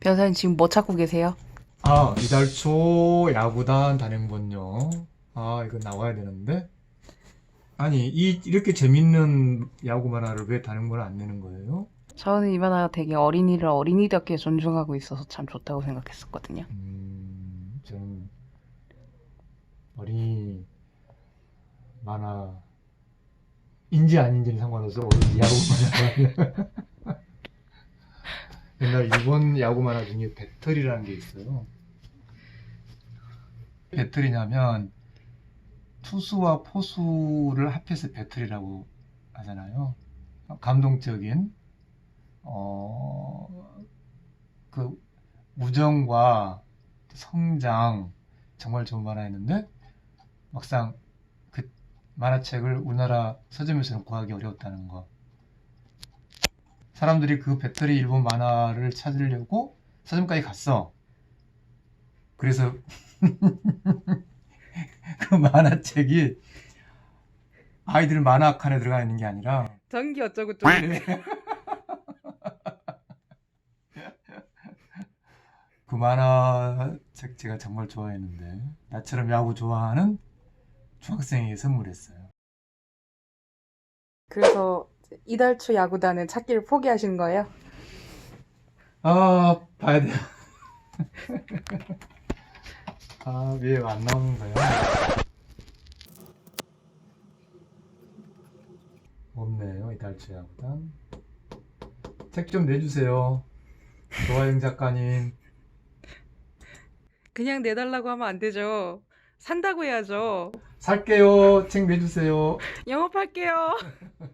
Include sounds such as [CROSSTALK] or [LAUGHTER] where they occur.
변호사님 지금 뭐 찾고 계세요? 아, 이달 초 야구단 단행본요. 아, 이거 나와야 되는데. 아니, 이, 이렇게 재밌는 야구 만화를 왜 단행본을 안 내는 거예요? 저는 이 만화가 되게 어린이를 어린이답게 존중하고 있어서 참 좋다고 생각했었거든요. 음, 저는 어린이 만화 인지 아닌지는 상관없어 어린이 야구 만화 [LAUGHS] [LAUGHS] 옛날 일본 야구 만화 중에 배틀이라는 게 있어요 배틀이냐면 투수와 포수를 합해서 배틀이라고 하잖아요 감동적인 어, 그 우정과 성장 정말 좋은 만화였는데 막상 그 만화책을 우리나라 서점에서는 구하기 어려웠다는 거. 사람들이 그 배터리 일본 만화를 찾으려고 서점까지 갔어. 그래서 [LAUGHS] 그 만화책이 아이들 만화 칸에 들어가 있는 게 아니라 전기 어쩌고 저쩌고. 그 만화책 제가 정말 좋아했는데 나처럼 야구 좋아하는 중학생에게 선물했어요. 그래서 이달 초 야구단은 찾기를 포기하신 거예요? 아 봐야 돼요. [LAUGHS] 아왜안 나오는 거야? 없네요 이달 초 야구단. 책 좀 내주세요. 조아영 작가님. 그냥 내달라고 하면 안 되죠. 산다고 해야죠. 살게요. 책 내주세요. 영업할게요. [LAUGHS]